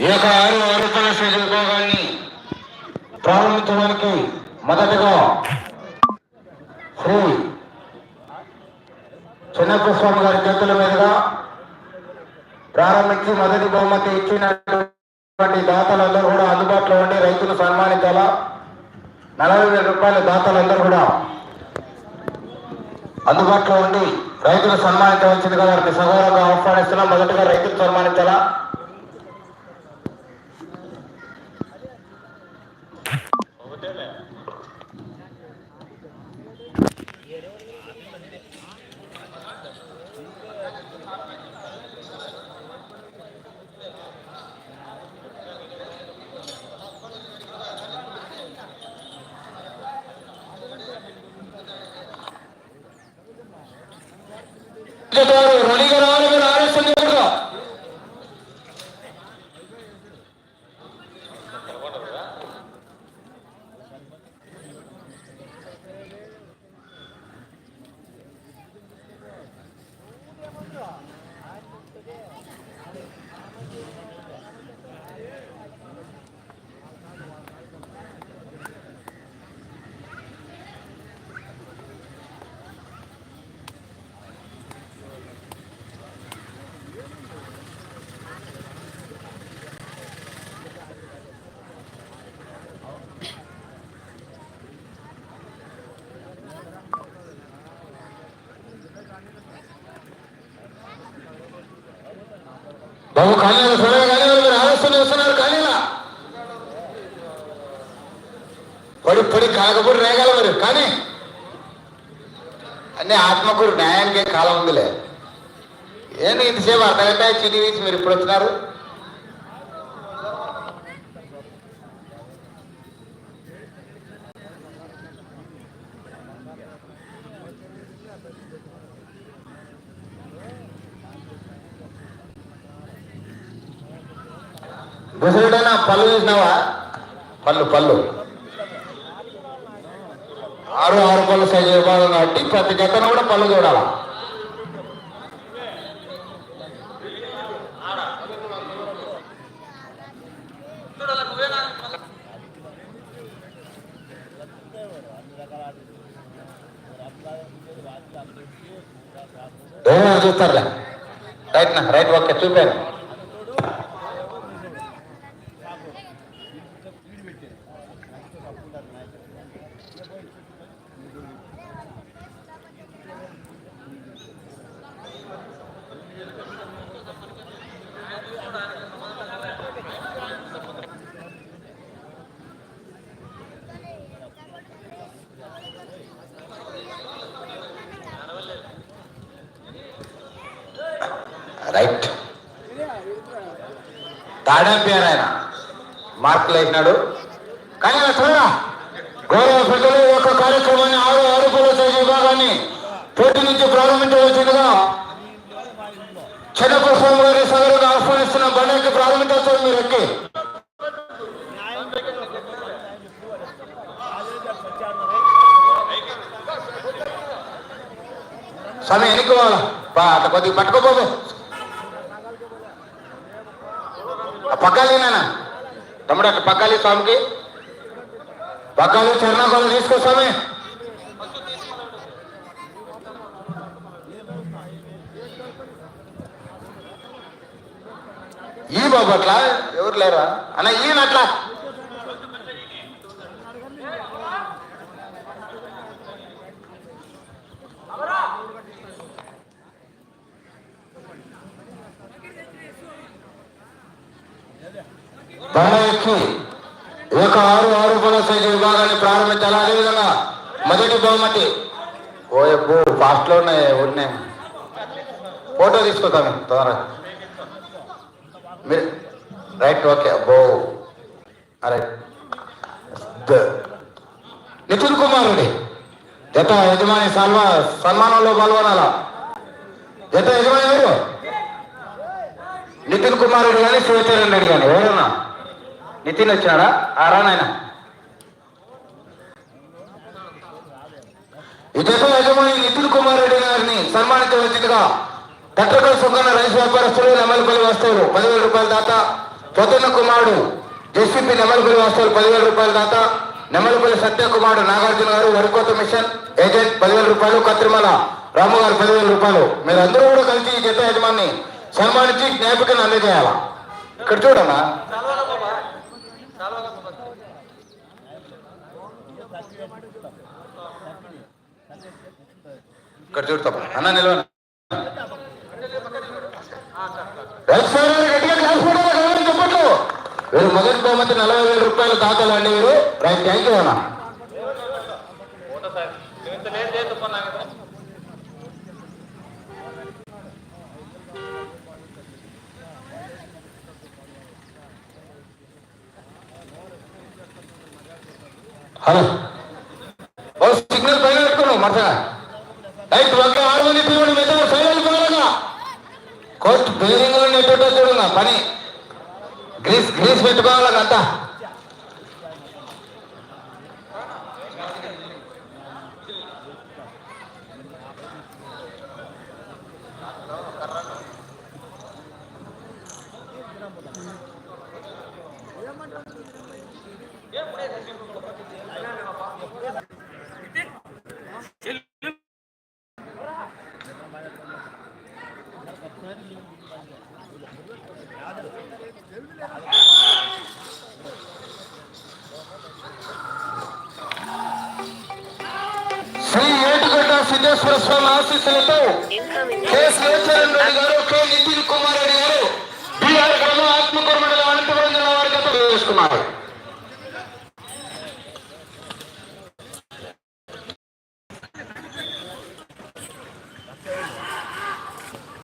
ఈ యొక్క ఆరు ఆరోపణ విభాగాన్ని ప్రారంభించడానికి మొదటగా శ్రీ చిన్నప్పస్వామి గారి చేతుల మీదుగా ప్రారంభించి మొదటి బహుమతి ఇచ్చినటువంటి దాతలందరూ కూడా అందుబాటులో ఉండి రైతులు సన్మానించాలా? నలభై వేల రూపాయల దాతలందరూ కూడా అందుబాటులో ఉండి రైతులు సన్మానించవలసిందిగా వారికి సగౌరవంగా ఆహ్వానిస్తున్నాం. మొదటగా రైతులు సన్మానించాలా రెడీగా రావాలి మీరు ఆలస్యం చేయకూడదు బాబు కానీ సరే కానీ మీరు ఆలస్యం చేస్తున్నారు కానీ పడి పడి కాకపోతే రేగాల మరి కానీ అన్ని ఆత్మకూరు న్యాయానికే కాలం ఉందిలే. ఏంటి ఇంతసేపు అర్ధగంట చిని వీసి మీరు ఇప్పుడు వచ్చినారు? ముసలుడైనా పళ్ళు చూసినావా పళ్ళు పళ్ళు. ఆరు ఆరు పళ్ళు సైజు విభాగం కాబట్టి ప్రతి గతను కూడా పళ్ళు చూడాలా. చూస్తారులే. రైట్ నా రైట్ ఓకే చూపాను రైట్. తాడంపేరు ఆయన? మార్కులు వేసినాడు కానీ అలా చూడరా? గౌరవ ప్రజలు యొక్క కార్యక్రమాన్ని ఆరు ఆరు చేసే విభాగాన్ని పోటీ నుంచి ప్రారంభించవలసిందిగా చిన్నప్రస్వామి గారి సగరుగా ఆహ్వానిస్తున్న బండకి ప్రారంభించాల్సి మీరు ఎక్కి. సమయం ఎన్నుకోవాలా అట్లా కొద్దిగా పట్టుకోపోదు ఆ తమ్ముడు అక్కడ పక్కాలి స్వామికి. పక్కాలి చరణాలు తీసుకో స్వామి. ఈ బాబు అట్లా ఎవరు లేరా? అన్న ఈయన అట్లా. బండ ఎక్కి ఈ యొక్క ఆరు ఆరు పల సైజు విభాగాన్ని ప్రారంభించాలి. అదేవిధంగా మొదటి బహుమతి. ఓ ఎప్పు ఫాస్ట్లో ఉన్నాయి ఉన్నాయి. ఫోటో తీసుకుంటాను తొందరగా. మీరు రైట్ ఓకే అబ్బో. రైట్ నితిన్ కుమారుడి జత యజమాని సన్మా సన్మానంలో పాల్గొనాలా? జత యజమాని ఎవరు? నితిన్ కుమారుడు కానీ శివచరణ్ రెడ్డి కానీ ఎవరన్నా? నితిన్ వచ్చారా? ఆరా నాయన? ఈ జత యజమాని నితిన్ కుమార్ రెడ్డి గారిని సన్మానించవలసిందిగా తట్టకల్ సుంకన్న రైస్ వ్యాపారస్తులు నెమలిపల్లి వస్తారు పదివేల రూపాయల దాత పొద్దున్న కుమారుడు జెసిపి నెమలపల్లి వస్తారు పదివేల రూపాయల దాత నెమలిపల్లి సత్యకుమారుడు నాగార్జున గారు వరికోత మిషన్ ఏజెంట్ పదివేల రూపాయలు కత్రిమల రాము గారు పదివేల రూపాయలు. మీరందరూ కూడా కలిసి ఈ జత యజమాని సన్మానించి జ్ఞాపికను అందజేయాలా? ఇక్కడ చూడమ్మా. ఇక్కడ చూడు తప్ప. అన్న నిల్వ. మొదటి బహుమతి నలభై వేల రూపాయలు దాతలు అండి మీరు. రైట్ థ్యాంక్ యూ అన్న. హలో. ఓ సిగ్నల్ పైన పెట్టుకున్నావు మరసగా. రైట్ ఒక్క ఆరు మంది మీద సైలెంట్ కోర్టు బిల్డింగ్లో నెట్టుంటో పని. గ్రీస్ గ్రీస్ పెట్టుకోవాలి అంతా. శ్రీ సిద్ధేశ్వర స్వామి ఆశీస్సులతో కె రెడ్డి గారు కె నితిన్ కుమార్